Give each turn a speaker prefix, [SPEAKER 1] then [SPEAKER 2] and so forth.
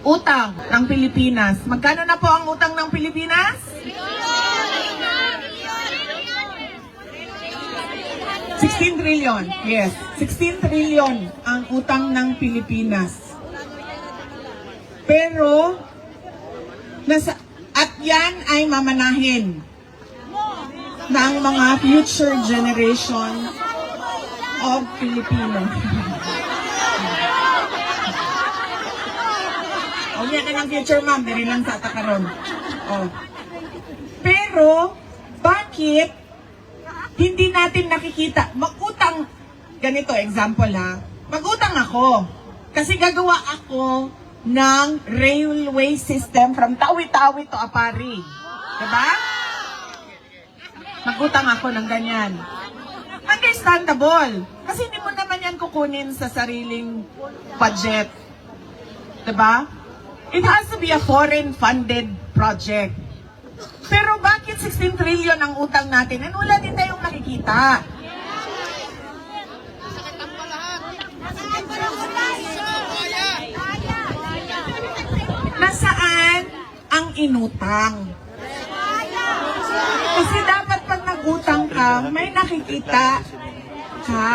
[SPEAKER 1] Utang ng Pilipinas. Magkano na po ang utang ng Pilipinas? 16 trillion. Yes. 16 trillion ang utang ng Pilipinas. Pero, nasa, at yan ay mamanahin ng mga future generation of Filipino. O yan ka ng future ma'am, diri lang sa takaron. Oh. Pero, bakit hindi natin nakikita? Magutang, ganito example ha, magutang ako. Kasi gagawa ako ng railway system from Tawi-Tawi to Apari. Diba? Magutang ako ng ganyan. Understandable. Kasi hindi mo naman yan kukunin sa sariling budget. Diba? It has to be a foreign funded project. Pero bakit 16 trillion ang utang natin? And wala din tayong nakikita. Nasaan ang inutang? Kasi dapat pag nagutang ka, may nakikita ka.